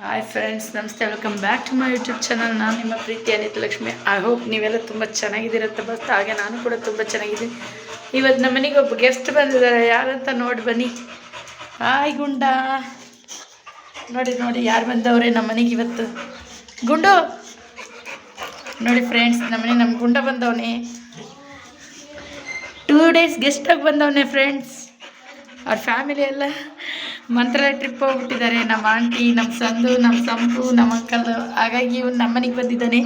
Hi friends ನಮಸ್ತೆ welcome back to my YouTube channel ನಾನು ನಿಮ್ಮ ಪ್ರೀತಿ ಅನಿತ ಲಕ್ಷ್ಮಿ ಐ ಹೋಪ್ ನೀವೆಲ್ಲ ತುಂಬ ಚೆನ್ನಾಗಿದ್ದೀರಂತ ಬಸ್ ಹಾಗೆ ನಾನು ಕೂಡ ತುಂಬ ಚೆನ್ನಾಗಿದ್ದೀನಿ. ಇವತ್ತು ನಮ್ಮ ಮನೆಗೆ ಒಬ್ಬ ಗೆಸ್ಟ್ ಬಂದಿದ್ದಾರೆ. ಯಾರಂತ ನೋಡಿ ಬನ್ನಿ. ಹಾಯ್ ಗುಂಡ. ನೋಡಿ ನೋಡಿ, ಯಾರು ಬಂದವ್ರೆ ನಮ್ಮ ಮನೆಗೆ ಇವತ್ತು? ಗುಂಡು! ನೋಡಿ ಫ್ರೆಂಡ್ಸ್ ನಮ್ಮನೆ ನಮ್ಮ ಗುಂಡ ಬಂದವನೆ. ಟೂ ಡೇಸ್ ಗೆಸ್ಟಾಗಿ ಬಂದವನೇ ಫ್ರೆಂಡ್ಸ್ ಅವ್ರ ಫ್ಯಾಮಿಲಿ ಎಲ್ಲ. ಮಂತ್ರಾಲಯ ಟ್ರಿಪ್ ಹೋಗ್ಬಿಟ್ಟಿದ್ದಾರೆ. ನಮ್ಮ ಆಂಟಿ, ನಮ್ಮ ಸಂದು, ನಮ್ಮ ಸಂಪು, ನಮ್ಮ ಅಂಕಲ್ ಹಾಗಾಗಿ ಇವ್ನು ನಮ್ಮ ಮನೆಗೆ ಬಂದಿದ್ದಾನೆ.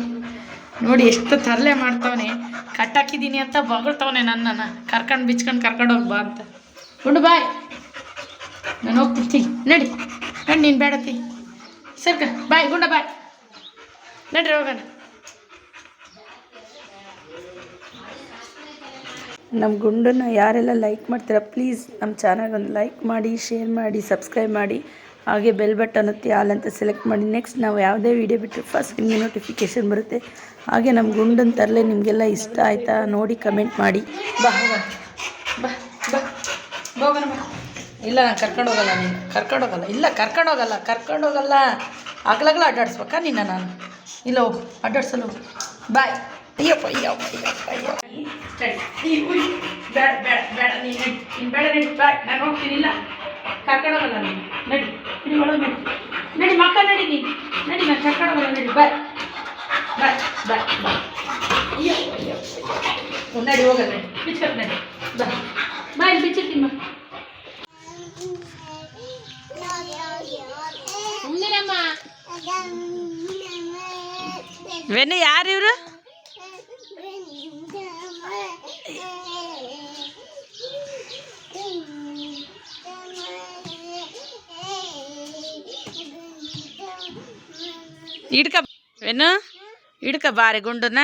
ನೋಡಿ ಎಷ್ಟು ತರಲೆ ಮಾಡ್ತಾವನೆ. ಕಟ್ಟಾಕಿದ್ದೀನಿ ಅಂತ ಬಗಳ್ತಾವನೆ ನನ್ನನ್ನು. ಕರ್ಕೊಂಡು ಬಿಚ್ಕೊಂಡು ಕರ್ಕೊಂಡು ಹೋಗಿ ಬಾ ಅಂತ. ಉಂಡು, ಬಾಯ್. ನಾನು ಹೋಗ್ತಿರ್ತೀನಿ ನಡಿ. ನಡಿ, ನೀನು ಬೇಡತಿ ಸರ್ಕ ಬಾಯ್, ಗುಂಡ, ಬಾಯ್. ನಡ್ರಿ, ಹೋಗೋಣ. ನಮ್ಮ ಗುಂಡನ್ನ ಯಾರೆಲ್ಲ ಲೈಕ್ ಮಾಡ್ತೀರಾ ಪ್ಲೀಸ್ ನಮ್ಮ ಚಾನಲ್ ಒಂದು ಲೈಕ್ ಮಾಡಿ ಶೇರ್ ಮಾಡಿ ಸಬ್ಸ್ಕ್ರೈಬ್ ಮಾಡಿ. ಹಾಗೆ ಬೆಲ್ ಬಟನ್ ಒತ್ತಿ ಆಲ್ ಅಂತ ಸೆಲೆಕ್ಟ್ ಮಾಡಿ. ನೆಕ್ಸ್ಟ್ ನಾವು ಯಾವುದೇ ವೀಡಿಯೋ ಬಿಟ್ಟರೆ ಫಸ್ಟ್ ನಿಮಗೆ ನೋಟಿಫಿಕೇಷನ್ ಬರುತ್ತೆ. ಹಾಗೆ ನಮ್ಮ ಗುಂಡನ ತರಲೆ ನಿಮಗೆಲ್ಲ ಇಷ್ಟ ಆಯಿತಾ ನೋಡಿ ಕಮೆಂಟ್ ಮಾಡಿ. ಬಾ ಬಾ ಬಾ ಇಲ್ಲ, ನಾನು ಕರ್ಕೊಂಡು ಹೋಗಲ್ಲ ನೀನು. ಕರ್ಕೊಂಡು ಹೋಗಲ್ಲ. ಇಲ್ಲ, ಕರ್ಕೊಂಡು ಹೋಗಲ್ಲ. ಕರ್ಕೊಂಡು ಹೋಗಲ್ಲ. ಆಗ್ಲಾಗ್ಲ ಅಡ್ಡಾಡಿಸ್ಬೇಕಾ ನಿನ್ನ ನಾನು? ಇಲ್ಲ, ಹೋಗು. ಅಡ್ಡಾಡ್ಸಲ್ಲ ಹೋಗು. ಬಾಯ್ ಅಯ್ಯಪ್ಪ ಅಯ್ಯಪ್ಪ ಅಯ್ಯಪ್ಪ ಅಯ್ಯಪ್ಪ. ಬೇಡ ಬೇಡ ಬೇಡ ನೀನು ನಡಿ ನೀನು ಬೇಡ ನಡಿ ಬಾಯ್ ನಾನು ಹೋಗ್ತೀನಿ ಇಲ್ಲ ಕರ್ಕೊಂಡು ಹೋಗಲ್ಲ ನೀನು. ನಡಿ ನಡಿ ಒಳಗೆ ನಡಿ. ನಡಿ ಮಕ್ಕ ನಡಿ ನೀನು. ನಡಿ ನಾನು ಕರ್ಕೊಂಡು ಹೋಗಲ್ಲ ನಡಿ ಬಾಯ್. ಬಾಯ್ ಬಾಯ್ ಅಯ್ಯೋ ಅಯ್ಯಪ್ಪ ನಡಿ ಹೋಗಲ್ಲ ನಡಿ. ಬಿಚ್ಕತ್ ನಡಿ. ಬಾ. ಬಾಯ್ ಬಿಚ್ಚಿರ್ತೀನಿ ವೆನ್ನು ಯಾರು ಇವರು ಹಿಡ್ಕ ವೆನ್ನು ಹಿಡ್ಕ ಬಾರಿ ಗುಂಡನ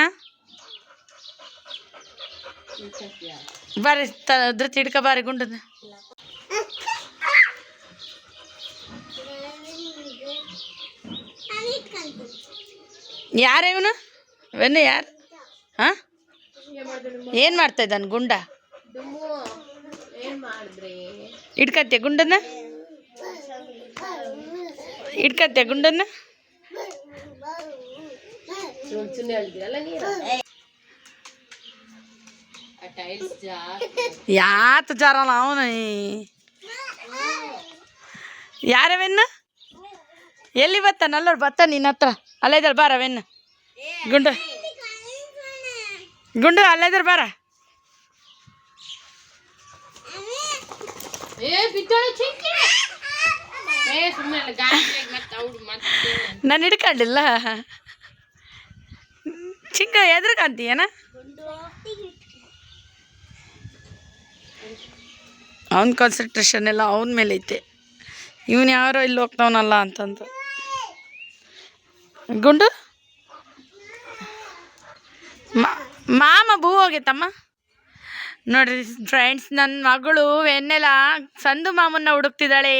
ಬಾರಿ ಅದ್ರ ಹಿಡ್ಕ ಬಾರಿ ಗುಂಡನ ಯಾರು ಇವನು ವೆನ್ನು ಯಾರು ಹಾಂ ಏನು ಮಾಡ್ತಾ ಇದ್ದಾನೆ ಗುಂಡ ಹಿಡ್ಕತ್ತೆ ಗುಂಡನ್ನ ಹಿಡ್ಕತ್ತೆ ಗುಂಡನ್ನ ಯಾತ ಜಾರಲ್ಲ ಅವನು ಯಾರವೆನ್ನ ಎಲ್ಲಿ ಬತ್ತ? ನಲ್ಲೋರು ಬತ್ತ ನಿನ್ನ ಹತ್ರ. ಅಲ್ಲ ಇದ್ದಾಳೆ ಬಾರ ವೆನ್ನ ಗುಂಡು. ಗುಂಡು ಅಲ್ಲ ಇದ್ದಾರೆ ಬಾರ. ನಾನು ಹಿಡ್ಕೊಂಡಿಲ್ಲ. ಚಿಕ್ಕ ಎದುರು ಕಾಣ್ತೀಯನ? ಅವನ ಕಾನ್ಸಂಟ್ರೇಷನ್ ಎಲ್ಲ ಅವನ ಮೇಲೆ ಐತೆ. ಇವನು ಯಾರೋ ಇಲ್ಲಿ ಹೋಗ್ತಾವನಲ್ಲ ಅಂತಂದು. ಗುಂಡು? ಮಾಮ ಭೂ ಹೋಗೈತಮ್ಮ? ನೋಡ್ರಿ ಫ್ರೆಂಡ್ಸ್ ನನ್ನ ಮಗಳು ಎನ್ನೆಲ್ಲ ಸಂದು ಮಾಮನ್ನ ಹುಡುಕ್ತಿದ್ದಾಳೆ.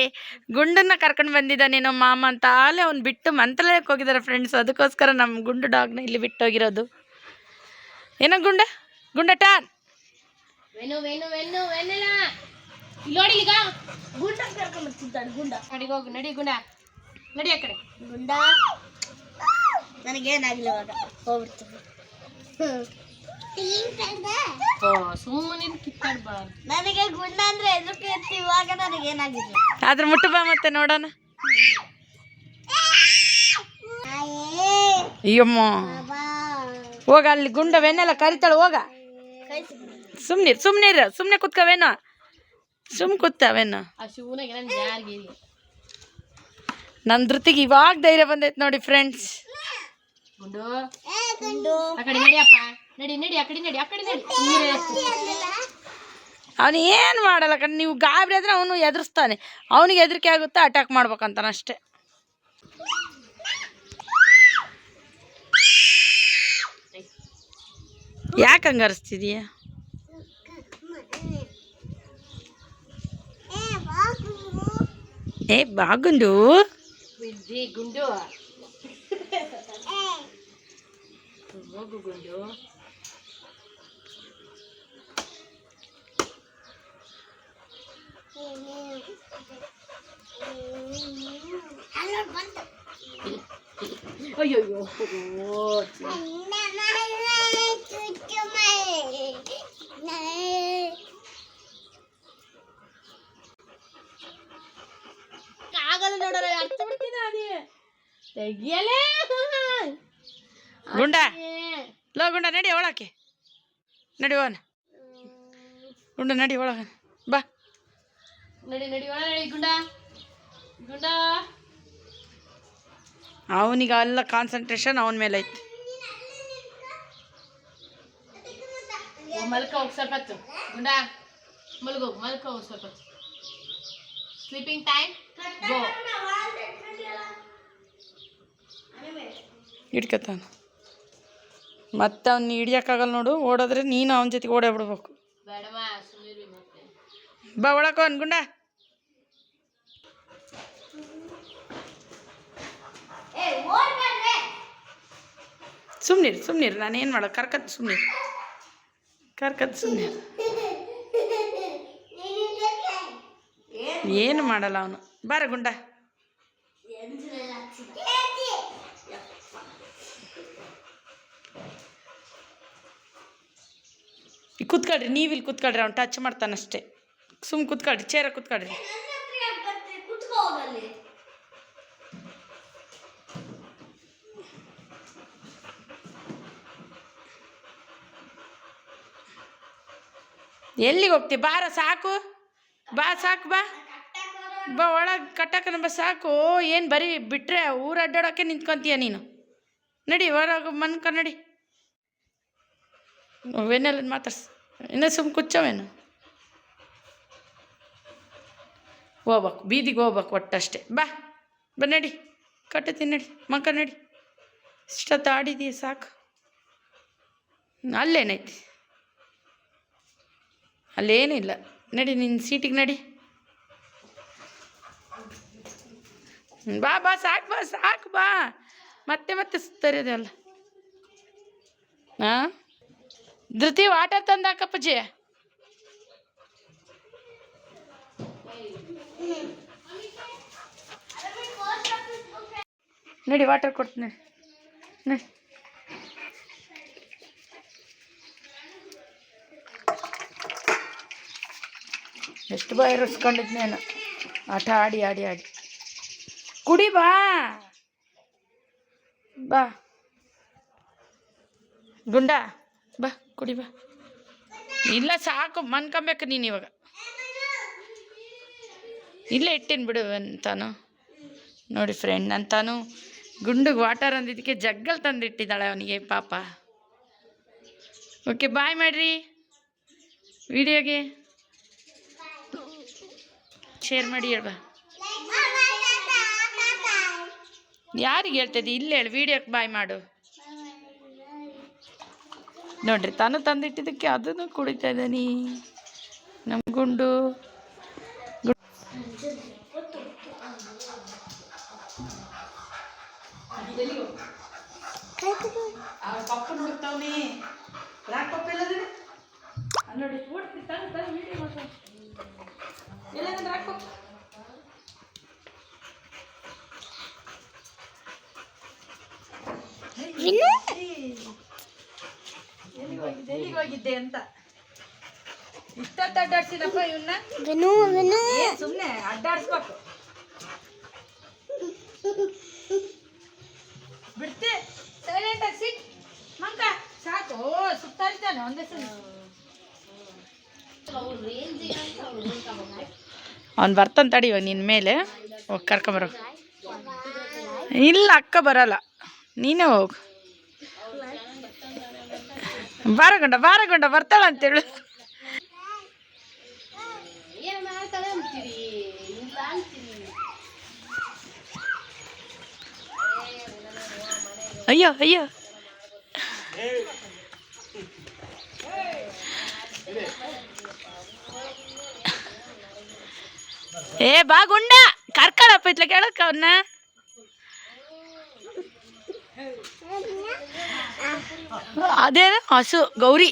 ಗುಂಡನ್ನ ಕರ್ಕೊಂಡು ಬಂದಿದ್ದಾನೆ ನಮ್ಮ ಮಾಮ ಅಂತ ಅಲ್ಲೇ ಅವ್ನು ಬಿಟ್ಟು ಮಂತ್ರಾಲಯಕ್ಕೆ ಹೋಗಿದ್ದಾರೆ ಫ್ರೆಂಡ್ಸ್ ಅದಕ್ಕೋಸ್ಕರ ನಮ್ಮ ಗುಂಡು ಡಾಗ್ನ ಇಲ್ಲಿ ಬಿಟ್ಟೋಗಿರೋದು. ಏನೋ ಗುಂಡ? ಗುಂಡ ಟಾನ್ ವೆನು ವೆನು ವೆನು ವೆನ್ನೆಲ್ಲ ಇಲ್ಲಿ ನೋಡಿ ಈಗ. ಗುಂಡ ಕರ್ಕೊಂಡು ಬರ್ತಿದ್ದಾಳೆ ಗುಂಡ. ನಡಿ ಹೋಗು ನಡಿ ಗುಂಡ. ನಡಿ ಆ ಕಡೆ. ಗುಂಡ. ನನಗೇನಾಗಿಲ್ಲ ಹೋಗ್ಬಿಡ್ತೀನಿ. ಸುಮ್ಮನೆ ಕಿತ್ತಾಡ್ಬಾರ್ದು. ನನಗೆ ಗುಂಡ ಅಂದ್ರೆ ಎದಕ್ಕೆ ಇತ್ತು ಇವಾಗ ಏನಾಗಿದೆ? ಆದ್ರೆ ಮುಟ್ಟು ಬಾ ಮತ್ತೆ ನೋಡೋಣ. ಅಯ್ಯಮ್ಮ. ಹೋಗ ಅಲ್ಲಿ ಗುಂಡ ವೆನ್ನೆಲ್ಲ ಕರಿತಾಳೆ ಹೋಗ. ಸುಮ್ನಿರ್ ಸುಮ್ನಿರ್ ಸುಮ್ನೆ ಕುತ್ಕವೇನು ಸುಮ್ ಯಾರಿಗೆ ನನ್ನ ಧೃತಿಗೆ ಇವಾಗ ಧೈರ್ಯ ಬಂದೈತೆ ನೋಡಿ ಫ್ರೆಂಡ್ಸ್ ಗುಂಡು. ನಡಿ ನಡಿ ಆ ಕಡೆ ನಡಿ ಆ ಕಡೆ ನಡಿ. ನೀರೇ. ಅವನು ಏನು ಮಾಡಲ್ಲ ಕಣ್ ನೀವು ಗಾಬರಿ ಆದ್ರೆ ಅವನು ಎದುರಿಸ್ತಾನೆ. ಅವನಿಗೆ ಹೆದರಿಕೆ ಆಗುತ್ತೆ ಅಟ್ಯಾಕ್ ಮಾಡ್ಬೇಕಂತಾನೆ ಅಷ್ಟೇ. ಯಾಕೆ ಹಂಗೆ ಅರಿಸ್ತಿದೀಯ? ಏ ಬಾಗುಂಡು ಗುಂಡು. ಗುಂಡು. ಅಯ್ಯಯ್ಯೋ ಆಗಲ್ಲ ನೋಡೋಣ ಅರ್ಥ ಬಿಡ್ತಿದ್ದ ಅದೇ ತೆಗಿಯಲೇ? ಗುಂಡ. ಲೋ ಗುಂಡ ನಡಿ ಒಳಕ್ಕೆ. ನಡಿ ಹೋನ ಗುಂಡ ನಡಿ ಒಳಗ. ಬಾ. ನಡಿ ನಡಿ ಒಳ ನಡಿ ಗುಂಡ. ಗುಂಡ. ಅವನಿಗೆ ಎಲ್ಲ ಕಾನ್ಸಂಟ್ರೇಷನ್ ಅವನ ಮೇಲೆ ಐತಿ. ಮಲ್ಕ ಹೋಗಿ ಸ್ವಲ್ಪ ಹೊತ್ತು. ಗುಂಡ ಮಲ್ಗೋ ಮಲ್ಕ ಹೋಗಿ ಸ್ವಲ್ಪ ಹೊತ್ತು. ಸ್ಲೀಪಿಂಗ್ ಟೈಮ್ ಗೋ ಹಿಡ್ಕತಾನ ಮತ್ತೆ ಅವ್ನ ಹಿಡಿಯೋಕ್ಕಾಗಲ್ಲ ನೋಡು ಓಡೋದ್ರೆ ನೀನು ಅವನ ಜೊತೆಗೆ ಓಡೇ ಬಿಡ್ಬೇಕು ಬಾ ಒಳಕ ಅವ್ನ ಗುಂಡ ಸುಮ್ನಿರು ಸುಮ್ನಿರು ನಾನು ಏನು ಮಾಡೋ ಕರ್ಕತ್ ಸುಮ್ನಿರು ಕರ್ಕತ್ ಸುಮ್ನಿರು ಏನು ಮಾಡಲ್ಲ ಅವನು. ಬಾರ ಗುಂಡ. ಕೂತ್ಕೊಳ್ರಿ ನೀವು ಇಲ್ಲಿ ಕೂತ್ಕೊಳ್ರಿ ಅವ್ನು ಟಚ್ ಮಾಡ್ತಾನಷ್ಟೇ. ಸುಮ್ ಕುತ್ಕೊಳ್ರಿ, ಚೇರ ಕುತ್ಕೊಳ್ರಿ. ಎಲ್ಲಿಗೆ ಹೋಗ್ತಿ? ಬಾರ ಸಾಕು. ಬಾ ಸಾಕು, ಬಾ. ಬಾ, ಒಳಗೆ ಕಟ್ಟಕ್ಕನ ಬಾ, ಸಾಕು. ಏನು ಬರೀ ಬಿಟ್ಟರೆ ಊರು ಅಡ್ಡಾಡೋಕ್ಕೆ ನಿಂತ್ಕೊಂತೀಯ ನೀನು? ನಡಿ ಹೊರಗೆ ಮನ್ಕ ನಡಿ. ವೆನೆಲ್ಲ ಮಾತಾಡ್ಸ. ಇನ್ನೂ ಸುಮ್ ಕುಚ್ಚವೇನು? ಹೋಗ್ಬೇಕು, ಬೀದಿಗೆ ಹೋಗ್ಬೇಕು ಒಟ್ಟಷ್ಟೇ. ಬಾ ಬಾ ನಡಿ ತಿನ್ನಡಿ ನಡಿ ಮಕ್ಕ ನಡಿ. ಇಷ್ಟೊತ್ತು ಆಡಿದೀಯ ಸಾಕು. ಅಲ್ಲೇನೈತಿ? ಅಲ್ಲೇನಿಲ್ಲ. ನಡಿ, ನಿನ್ನ ಸೀಟಿಗೆ ನಡಿ. ಬಾ ಬಾ, ಸಾಕು ಬಾ ಸಾಕು, ಬಾ. ಮತ್ತೆ ಮತ್ತೆ ಸುತ್ತರಿದೆಲ್ಲ ಹಾಂ ಧೃತಿ ವಾಟರ್ ತಂದಾಕಪ್ಪಜ್ಜಿ ನಡಿ ವಾಟರ್ ಕೊಡ್ತೀನಿ. ನಡಿ. ಎಷ್ಟು ಬಾಯಿ ನಾನು ಆಟ ಆಡಿ ಆಡಿ ಆಡಿ. ಕುಡಿ ಬಾ. ಬಾ. ಗುಂಡ, ಬಾ, ಕುಡಿ ಬಾ. ಇಲ್ಲ ಸಾಕು, ಮನ್ಕೊಬೇಕು ನೀನು ಇವಾಗ. ಇಲ್ಲೇ ಇಟ್ಟೀನಿ ಬಿಡು ಅಂತಾನು. ನೋಡಿ ಫ್ರೆಂಡ್ ಅಂತಾನು. ಗುಂಡುಗೆ ವಾಟರ್ ಅಂದಿದ್ದಕ್ಕೆ ಜಗ್ಗಲ್ ತಂದಿಟ್ಟಿದ್ದಾಳೆ ಅವನಿಗೆ ಪಾಪ. ಓಕೆ ಬಾಯ್ ಮಾಡಿರಿ ವಿಡಿಯೋಗೆ. ಶೇರ್ ಮಾಡಿ ಹೇಳ್ಬಾ. ಯಾರಿಗೆ ಹೇಳ್ತದೆ ಇಲ್ಲೇ ಹೇಳಿ, ವಿಡಿಯೋಕ್ಕೆ ಬಾಯ್ ಮಾಡು. ನೋಡ್ರಿ, ತಾನು ತಂದಿಟ್ಟಿದ್ದಕ್ಕೆ ಅದನ್ನು ಕುಡಿತಾ ಇದ್ದಾನೆ. ನಮ್ಮ ಗುಂಡು. ಯಾಕೆ ಪಪ್ಪ ನೋಡಿ ತಂದು ತಂದು ವಿಡಿಯೋ ಮಾಡ್ತಾನೆ. ಎಲ್ಲಂದ್ರೆ ಪಪ್ಪ ಎಲ್ಲಿಗೆ ಹೋಗಿದ್ದೆ ಎಲ್ಲಿಗೆ ಹೋಗಿದ್ದೆ ಅಂತ. ಇಷ್ಟೊತ್ತು ಅಡ್ಡಾಡ್ಸಿದಪ್ಪ ಇವನ್ನ ಏನ್ ಸುಮ್ಮನೆ ಅಡ್ಡಾಡ್ಸ್ಬೇಕು. ಬಿಡ್ತಿ ಸೈಲೆಂಟ್ ಆಗಿ ಸಿಟ್. ಮಂಕ ಸಾಕು. ಓ ಸುತ್ತಾಡ್ತಾನೆ ಒಂದೇ ಸಲ ಅವ್ನು ಬರ್ತಾನೆ ತಡಿ ಇವಾಗ ನಿನ್ನ ಮೇಲೆ. ಹೋಗಿ ಕರ್ಕೊಂಬರೋ ಇಲ್ಲ ಅಕ್ಕ ಬರಲ್ಲ. ನೀನೇ ಹೋಗು. ಬಾರಗೊಂಡ ಬಾರಗೊಂಡ ಬರ್ತಾಳ ಮಾಡ್ತಾಳೆ ಅಂತೀರಿ ಇಲ್ಲ ಅಂತೀರಿ ಅಯ್ಯೋ ಅಯ್ಯೋ ಏ ಬಾ ಗುಂಡ ಕರ್ಕಳಪ್ಪ ಇತ್ಲ ಕೇಳಕ್ಕ ಅವನ್ನ ಅದೇನು ಹಸು ಗೌರಿ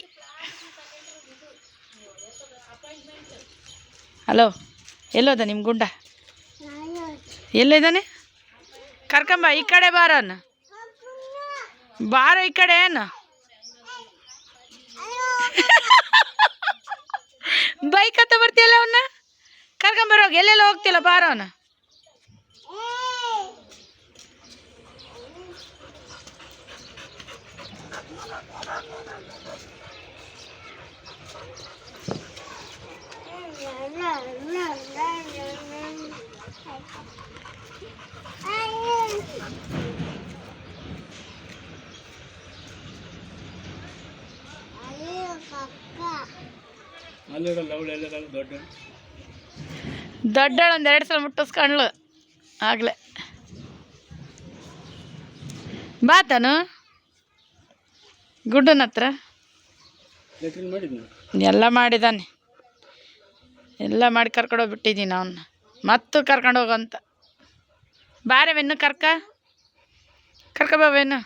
ಹಲೋ ಎಲ್ಲೋದ ನಿಮ್ಮ ಗುಂಡ? ಎಲ್ಲಿದ್ದಾನೆ ಕರ್ಕೊಂಬ ಈ ಕಡೆ ಬಾರನ ಬಾರ ಈ ಕಡೆ ಏನು? ಬೈಕ್ ಹತ್ತ ಬರ್ತೀಯಲ್ಲ ಅವನ್ನ ಕರ್ಕೊಂಬರೋಗಿ ಎಲ್ಲೆಲ್ಲ ಹೋಗ್ತಿಲ್ಲ ಬಾರೋನ ಅವನ? ದೊಡ್ಡಳ ಒಂದು ಎರಡು ಸಲ ಮುಟ್ಟಿಸ್ಕೊಂಡ್ಳು. ಆಗ್ಲೇ. ಬಾತನು ಗುಡ್ಡನ ಹತ್ರ. ಎಲ್ಲ ಮಾಡಿದಾನೆ. ಎಲ್ಲ ಮಾಡಿ ಕರ್ಕೊಂಡೋಗ್ಬಿಟ್ಟಿದ್ದೀನಿ ಅವನ್ನ ಮತ್ತು ಕರ್ಕೊಂಡು ಹೋಗಂತ ಬಾರವೆನ್ನು ಕರ್ಕ. ಕರ್ಕೊಬಾವೆನ್ನು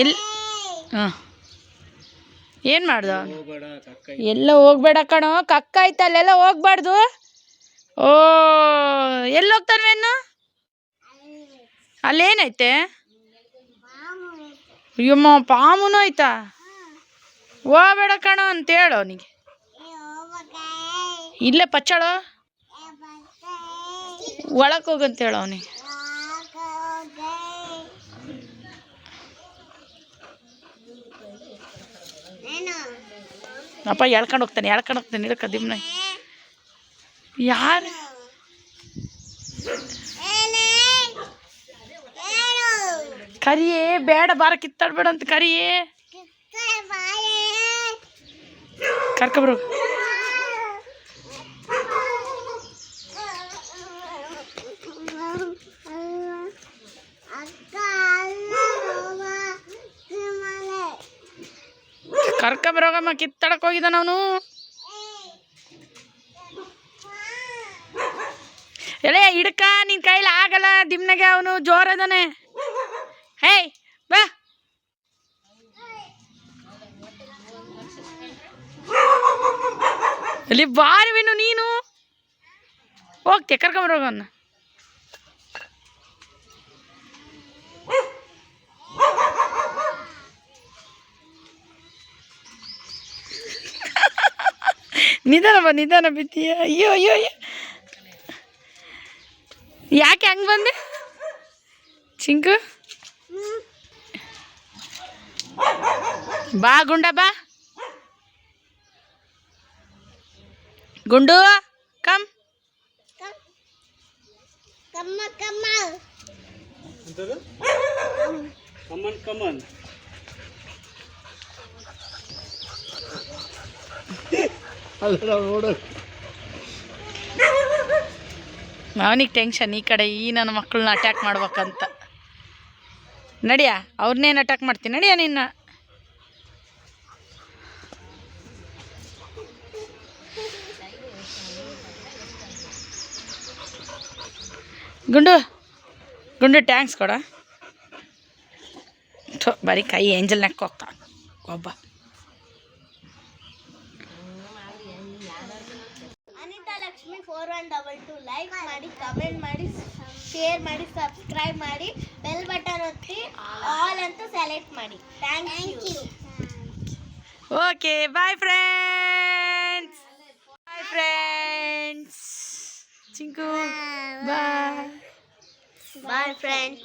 ಎಲ್ಲಿ ಹಾಂ. ಏನು ಮಾಡ್ದ? ಎಲ್ಲ ಹೋಗ್ಬೇಡ ಕಣೋ. ಕಕ್ಕ ಆಯ್ತು ಅಲ್ಲೆಲ್ಲ ಹೋಗ್ಬಾರ್ದು. ಓ, ಎಲ್ಲಿ ಹೋಗ್ತಾನವೇನು ಅಲ್ಲೇನೈತೆ? ಅಯ್ಯಮ್ಮ, ಪಾಮುನು ಆಯ್ತಾ ಹೋಗ್ಬೇಡ ಕಣ ಅಂತ ಹೇಳು ಅವನಿಗೆ. ಇಲ್ಲೇ ಪಚ್ಚಳ? ಒಳಗೆ ಹೋಗಂತ ಹೇಳು ಅವನಿಗೆ. ಅಪ್ಪ ಎಳ್ಕೊಂಡು ಹೋಗ್ತಾನೆ ಎಳ್ಕೊಂಡು ಹೋಗ್ತಾನೆ ಇಡಕ್ಕ ದಿಮ್ನ ಯಾರು? ಕರಿಯೇ, ಬೇಡ, ಬಾರ ಕಿತ್ತಾಡ್ಬೇಡ ಅಂತ ಕರಿಯೇ. ಕರ್ಕೊಬ್ರು ಕರ್ಕೊಬರೋಗಮ್ಮ ಕಿತ್ತಾಡಕ್ ಹೋಗಿದ್ದಾನ ಅವನು. ಎಲೆ ಹಿಡ್ಕ ನಿನ್ ಕೈಲಿ ಆಗಲ್ಲ ದಿಮ್ನಾಗೆ ಅವನು ಜೋರದಾನೆ. ಅಲ್ಲಿ ಬಾರಿವೇನು ನೀನು? ಹೋಗ್ತೀಯ ಕರ್ಕೊಂಬರೋಗನ್ನ ನಿಧಾನ ಬಾ, ನಿಧಾನ ಬಿತ್ತೀಯ ಅಯ್ಯೋ ಅಯ್ಯೋ ಅಯ್ಯೋ. ಯಾಕೆ ಹಂಗೆ ಬಂದೆ? ಚಿಂಕು? ಬಾ ಗುಂಡ, ಬಾ. ಗುಂಡು ಕಮ್. ಕಮ್ಮ ಕಮ್ಮ ಕಮನ್ ಕಮನ್. ಅವನಿಗೆ ಟೆನ್ಷನ್ ಈ ಕಡೆ ಈ ನನ್ನ ಮಕ್ಕಳನ್ನ ಅಟ್ಯಾಕ್ ಮಾಡ್ಬೇಕಂತ. ನಡಿಯ ಅವ್ರನ್ನೇನು ಅಟ್ಯಾಕ್ ಮಾಡ್ತೀನಿ ನಡಿಯಾ ನಿನ್ನ? ಗುಂಡು ಗುಂಡು ಟ್ಯಾಂಕ್ಸ್ ಕೊಡ ಥು, ಬರೀ ಕೈ ಏಂಜಲ್ ನೆಕ್ ಹೋಗ್ತಾ ಒಬ್ಬ Anita Lakshmi four one double two like ಮಾಡಿ ಕಮೆಂಟ್ ಮಾಡಿ ಶೇರ್ ಮಾಡಿ ಸಬ್ಸ್ಕ್ರೈಬ್ ಮಾಡಿ ಬೆಲ್ ಬಟನ್ ಒತ್ತಿ ಆಲ್ ಅಂತ ಸೆಲೆಕ್ಟ್ ಮಾಡಿ thank you okay bye friends bye friends Chinku bye bye friends